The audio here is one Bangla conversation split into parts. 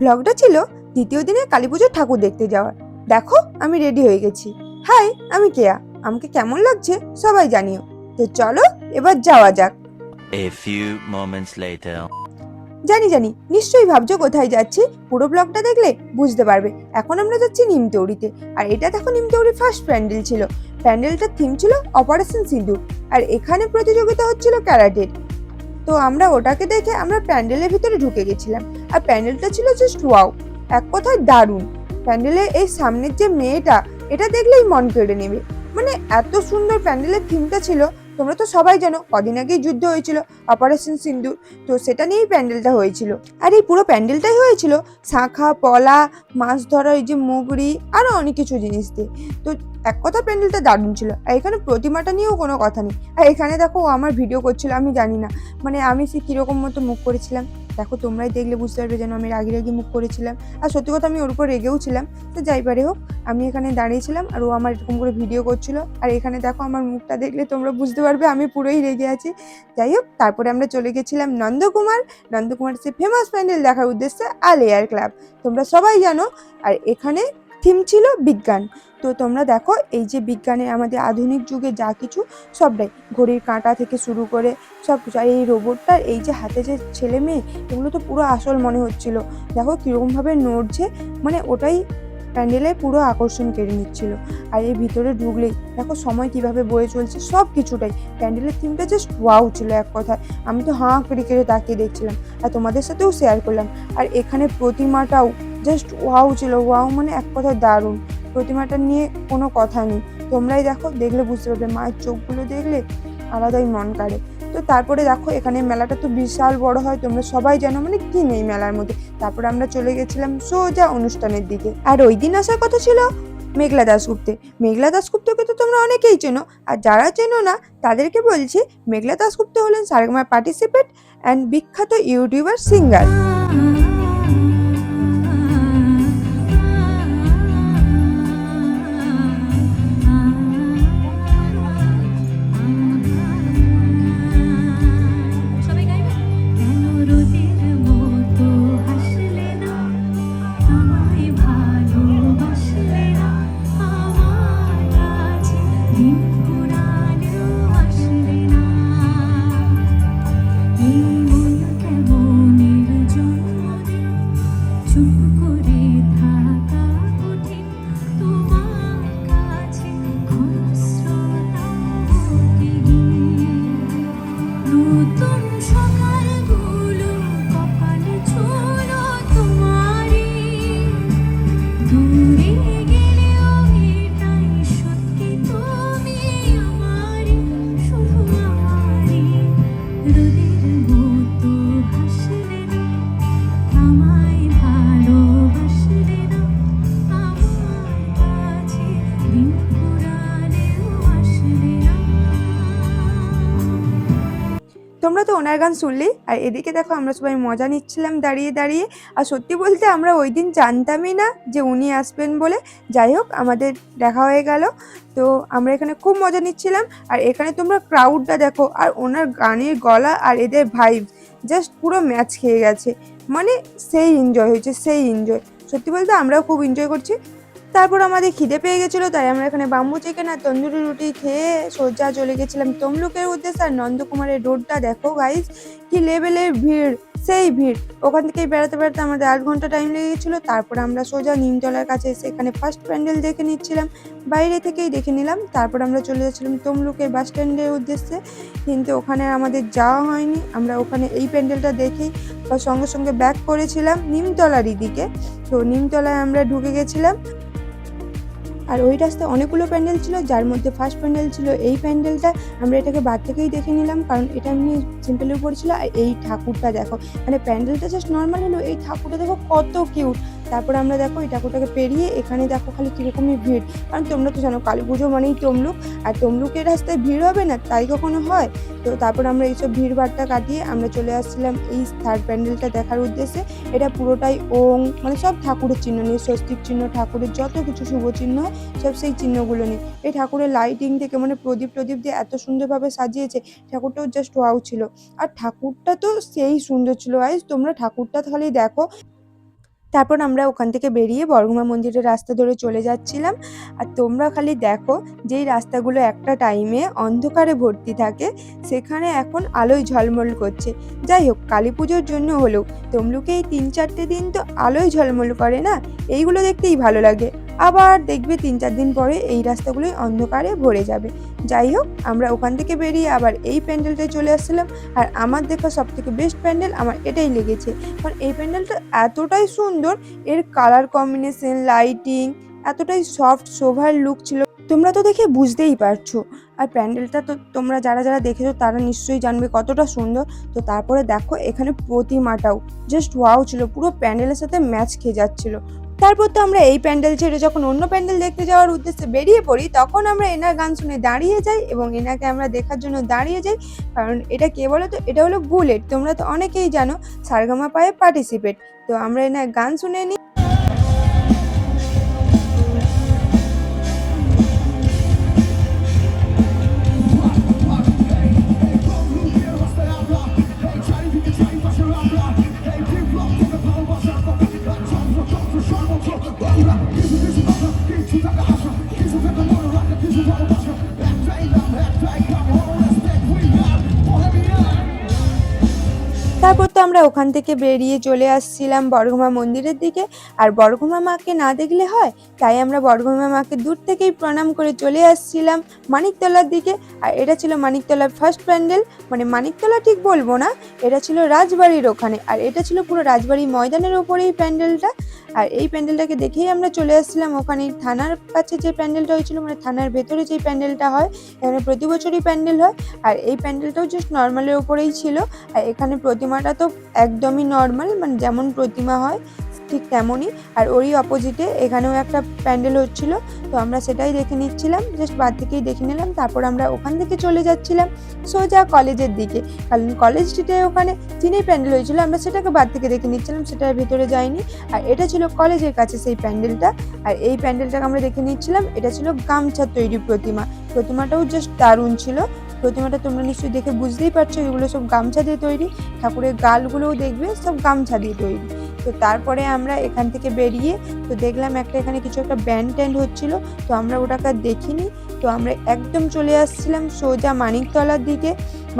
ব্লগটা ছিল দ্বিতীয় দিনে কালী পুজোর ঠাকুর দেখতে যাওয়ার। দেখো আমি রেডি হয়ে গেছি। হাই আমি কেয়া। আমাকে কেমন লাগছে সবাই জানিও। তো চলো এবার যাওয়া যাক। A few moments later. জানি জানি নিশ্চয়ই ভাবছ কোথায় যাচ্ছি? পুরো ব্লগটা দেখলে বুঝতে পারবে। এখন আমরা যাচ্ছি নিমতৌড়িতে আর এটা দেখো নিমতৌড়ির ফার্স্ট প্যান্ডেল ছিল। প্যান্ডেলটার থিম ছিল অপারেশন সিন্ধু আর এখানে প্রতিযোগিতা হচ্ছিল ক্যারাটের। তো আমরা ওটাকে দেখে আমরা প্যান্ডেলের ভিতরে ঢুকে গেছিলাম। আর প্যান্ডেলটা ছিল জাস্ট ওয়াও এক কথায় দারুণ। প্যান্ডেলের এই সামনের যে মেয়েটা, এটা দেখলেই মন কেড়ে নেবে। মানে এত সুন্দর প্যান্ডেলের থিমটা ছিল তোমরা তো সবাই জানো, কদিন আগেই যুদ্ধ হয়েছিল অপারেশন সিন্ধু তো সেটা নিয়েই প্যান্ডেলটা হয়েছিল। আর এই পুরো প্যান্ডেলটাই হয়েছিল শাঁখা, পলা, মাছ ধরা ওই যে মুগড়ি আরও অনেক কিছু জিনিস দিয়ে। তো এক কথা প্যান্ডেলটা দারুণ ছিল। আর এখানে প্রতিমাটা নিয়েও কোনো কথা নেই। আর এখানে দেখো আমার ভিডিও করছিল, আমি জানি না। মানে আমি সে কীরকম মতো মুখ করেছিলাম। দেখো, তোমরাই দেখলে বুঝতে পারবে যেন আমি রাগি রাগি মুখ করেছিলাম। আর সত্যি কথা, আমি ওর উপর রেগেও ছিলাম। তো যাই পারে হোক, আমি এখানে দাঁড়িয়েছিলাম আর ও আমার এরকম করে ভিডিও করছিল। আর এখানে দেখো, আমার মুখটা দেখলে তোমরা বুঝতে পারবে, আমি পুরোই রেগে আছি। যাই হোক, তারপরে আমরা চলে গেছিলাম নন্দকুমার। নন্দকুমার, সে ফেমাস প্যান্ডেল দেখার উদ্দেশ্যে আলেয়ার ক্লাব তোমরা সবাই জানো, আর এখানে থিম ছিল বিজ্ঞান। তো তোমরা দেখো, এই যে বিজ্ঞানের আমাদের আধুনিক যুগে যা কিছু সবটাই, ঘড়ির কাঁটা থেকে শুরু করে সব কিছু। আর এই রোবটটার এই যে হাতে যে ছেলে মেয়ে, এগুলো তো পুরো আসল মনে হচ্ছিল। দেখো কীরকমভাবে নড়ছে মানে ওটাই প্যান্ডেলে পুরো আকর্ষণ কেড়ে নিচ্ছিল। আর এই ভিতরে ঢুকলেই, দেখো সময় কীভাবে বয়ে চলছে, সব কিছুটাই। প্যান্ডেলের থিমটা জাস্ট ওয়াও ছিল এক কথায়। আমি তো হাঁ কেড়ে কেড়ে তাকিয়ে দেখছিলাম। আর তোমাদের সাথেও শেয়ার করলাম। আর এখানে প্রতিমাটাও জাস্ট ওয়াও ছিল। ওয়াও মানে এক কথায় দারুণ। প্রতিমাটা নিয়ে কোনো কথা নেই। তোমরাই দেখো, দেখলে বুঝতে পারবে। মায়ের চোখগুলো দেখলে আলাদাই মন কাড়ে। তো তারপরে দেখো, এখানে মেলাটা তো বিশাল বড় হয়। তোমরা সবাই জানো মানে কি নেই মেলার মধ্যে? তারপরে আমরা চলে গেছিলাম সোজা অনুষ্ঠানের দিকে। আর ওই দিন আসার কথা ছিল মেঘলা দাসগুপ্তে মেঘলা দাসগুপ্তকে তো তোমরা অনেকেই চেনো। আর যারা চেনো না, তাদেরকে বলছি, মেঘলা দাসগুপ্ত হলেন সারেগামার পার্টিসিপেট অ্যান্ড বিখ্যাত ইউটিউবার সিঙ্গার তোমরা তো ওনার গান শুনলি। আর এদিকে দেখো আমরা সবাই মজা নিচ্ছিলাম দাঁড়িয়ে দাঁড়িয়ে। আর সত্যি বলতে আমরা ওই দিন জানতামই না যে উনি আসবেন বলে। যাই হোক, আমাদের দেখা হয়ে গেল। তো আমরা এখানে খুব মজা নিচ্ছিলাম। আর এখানে তোমরা ক্রাউডটা দেখো। আর ওনার গানের গলা আর এদের ভাইব জাস্ট পুরো ম্যাচ খেয়ে গেছে। মানে সেই এনজয় হয়েছে, সেই এনজয় সত্যি বলতে আমরাও খুব এনজয় করছি। তারপর আমাদের খিদে পেয়ে গেছিল, তাই আমরা এখানে বাম্বু চিকেন আর তন্দুরি রুটি খেয়ে সোজা চলে গেছিলাম তমলুকের উদ্দেশ্যে। আর নন্দকুমারের রোডটা দেখো গাইস কি লেভেলের ভিড়, সেই ভিড়। ওখান থেকে বেড়াতে বেড়াতে আমাদের আধ ঘণ্টা টাইম লেগে গেছিল, তারপর আমরা সোজা নিমতলার কাছে এসে এখানে ফার্স্ট প্যান্ডেল দেখে নিচ্ছিলাম। বাইরে থেকেই দেখে নিলাম, তারপর আমরা চলে যাচ্ছিলাম তমলুকের বাস স্ট্যান্ডের উদ্দেশ্যে। কিন্তু ওখানে আমাদের যাওয়া হয়নি, আমরা ওখানে এই প্যান্ডেলটা দেখেই সঙ্গে সঙ্গে ব্যাক করেছিলাম নিমতলারই দিকে। তো নিমতলায় আমরা ঢুকে গেছিলাম। আর ওই রাস্তায় অনেকগুলো প্যান্ডেল ছিল, যার মধ্যে ফার্স্ট প্যান্ডেল ছিল এই প্যান্ডেলটা। আমরা এটাকে বাদ থেকেই দেখে নিলাম, কারণ এটা এমনি সিম্পলের উপর ছিল। আর এই ঠাকুরটা দেখো মানে প্যান্ডেলটা জাস্ট নর্মাল হলো, এই ঠাকুরটা দেখো কত কিউট তারপরে আমরা দেখো এই ঠাকুরটাকে পেরিয়ে এখানে দেখো খালি কীরকমই ভিড়। কারণ তোমরা তো জানো কালী পুজো মানেই তমলুক, আর তমলুকের রাস্তায় ভিড় হবে না, তাই কখনো হয়? তো তারপর আমরা এইসব ভিড় ভাড়টা কাটিয়ে আমরা চলে আসছিলাম এই থার্ড প্যান্ডেলটা দেখার উদ্দেশ্যে। এটা পুরোটাই ওং মানে সব ঠাকুরের চিহ্ন নিয়ে, স্বস্তিক চিহ্ন, ঠাকুরের যত কিছু শুভ চিহ্ন হয়, সব সেই চিহ্নগুলো নিয়ে। এই ঠাকুরের লাইটিং থেকে মানে প্রদীপ প্রদীপ দিয়ে এত সুন্দরভাবে সাজিয়েছে, ঠাকুরটাও জাস্ট ওয়াও ছিল। আর ঠাকুরটা তো সেই সুন্দর ছিল আইস তোমরা ঠাকুরটা খালি দেখো। তারপর আমরা ওখান থেকে বেরিয়ে বর্গমা মন্দিরের রাস্তা ধরে চলে যাচ্ছিলাম। আর তোমরা খালি দেখো যেই রাস্তাগুলো একটা টাইমে অন্ধকারে ভর্তি থাকে, সেখানে এখন আলোয় ঝলমল করছে। যাই হোক, কালী পুজোর জন্য হলেও তমলুকে এই তিন চারটে দিন তো আলোয় ঝলমল করে না? এইগুলো দেখতেই ভালো লাগে। আবার দেখবে তিন চার দিন পরে এই রাস্তাগুলোই অন্ধকারে ভরে যাবে। যাই হোক, আমরা ওখান থেকে বেরিয়ে আবার এই প্যান্ডেলটায় চলে আসছিলাম। আর আমার দেখা সব থেকে বেস্ট প্যান্ডেল আমার এটাই লেগেছে। কারণ এই প্যান্ডেলটা এতটাই সুন্দর, এর কালার কম্বিনেশন লাইটিং এতটাই সফট সোভার লুক ছিল। তোমরা তো দেখে বুঝতেই পারছ। আর প্যান্ডেলটা তো তোমরা যারা যারা দেখেছ তারা নিশ্চয়ই জানবে কতটা সুন্দর। তো তারপরে দেখো এখানে প্রতিমাটাও জাস্ট ওয়াও ছিল। পুরো প্যান্ডেলের সাথে ম্যাচ খেয়ে যাচ্ছিল। তারপর তো আমরা এই প্যান্ডেল ছেড়ে যখন অন্য প্যান্ডেল দেখতে যাওয়ার উদ্দেশ্যে বেরিয়ে পড়ি, তখন আমরা এনার গান শুনে দাঁড়িয়ে যাই এবং এনাকে আমরা দেখার জন্য দাঁড়িয়ে যাই। কারণ এটা কে বলো তো? এটা হলো বুলেট। তোমরা তো অনেকেই জানো, সারগামা পায়ে পার্টিসিপেট তো আমরা এনার গান শুনে নিই। তারপর তো আমরা ওখান থেকে বেরিয়ে চলে আসছিলাম বর্গমা মন্দিরের দিকে। আর বর্গমা মাকে না দেখলে হয়? তাই আমরা বর্গমা মাকে দূর থেকেই প্রণাম করে চলে আসছিলাম মানিকতলার দিকে। আর এটা ছিল মানিকতলার ফার্স্ট প্যান্ডেল মানে মানিকতলা ঠিক বলব না, এটা ছিল রাজবাড়ির ওখানে। আর এটা ছিল পুরো রাজবাড়ি ময়দানের ওপরেই প্যান্ডেলটা। আর এই প্যান্ডেলটাকে দেখেই আমরা চলে আসছিলাম। ওখানে থানার কাছে যে প্যান্ডেলটা হয়েছিল মানে থানার ভেতরে যে প্যান্ডেলটা হয়, এখানে প্রতি বছরই প্যান্ডেল হয়। আর এই প্যান্ডেলটাও জাস্ট নর্মালের ওপরেই ছিল। আর এখানে প্রতিমাটা তো একদমই নর্মাল মানে যেমন প্রতিমা হয় ঠিক তেমনই, আর ওরই অপোজিটে এখানেও একটা প্যান্ডেল হচ্ছিল, তো আমরা সেটাই দেখে নিচ্ছিলাম জাস্ট বাদ থেকেই দেখে নিলাম, তারপর আমরা ওখান থেকে চলে যাচ্ছিলাম, সোজা কলেজের দিকে, কারণ কলেজ স্ট্রিটে ওখানে তিনই প্যান্ডেল হয়েছিল, আমরা সেটাকে বাদ থেকে দেখে নিচ্ছিলাম সেটার ভিতরে যাইনি আর এটা ছিল কলেজের কাছে সেই প্যান্ডেলটা, আর এই প্যান্ডেলটাকে আমরা দেখে নিচ্ছিলাম, এটা ছিল গামছার তৈরি প্রতিমা, প্রতিমাটাও জাস্ট দারুণ ছিল, প্রতিমাটা তোমরা নিশ্চয়ই দেখে বুঝতেই পারছ, এগুলো সব গামছা দিয়ে তৈরি, ঠাকুরের গালগুলোও দেখবে, সব গামছা দিয়ে তৈরি তো তারপরে আমরা এখান থেকে বেরিয়ে তো দেখলাম একটা এখানে কিছু একটা ব্যান্ড ট্যান্ড হচ্ছিল, তো আমরা ওটাকে দেখিনি। তো আমরা একদম চলে আসছিলাম সোজা মানিকতলার দিকে।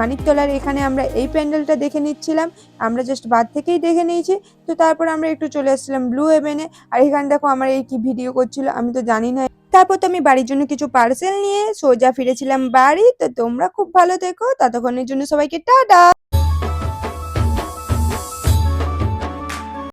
মানিকতলার এখানে আমরা এই প্যান্ডেলটা দেখে নিচ্ছিলাম। আমরা জাস্ট বাদ থেকেই দেখে নিয়েছি। তো তারপর আমরা একটু চলে আসছিলাম ব্লু হেভেনে আর এখানে দেখো আমার এই কি ভিডিও করছিল আমি তো জানি না। তারপর তো আমি বাড়ির জন্য কিছু পার্সেল নিয়ে সোজা ফিরেছিলাম বাড়ি। তো তোমরা খুব ভালো থেকো। ততক্ষণের জন্য সবাইকে টাটা!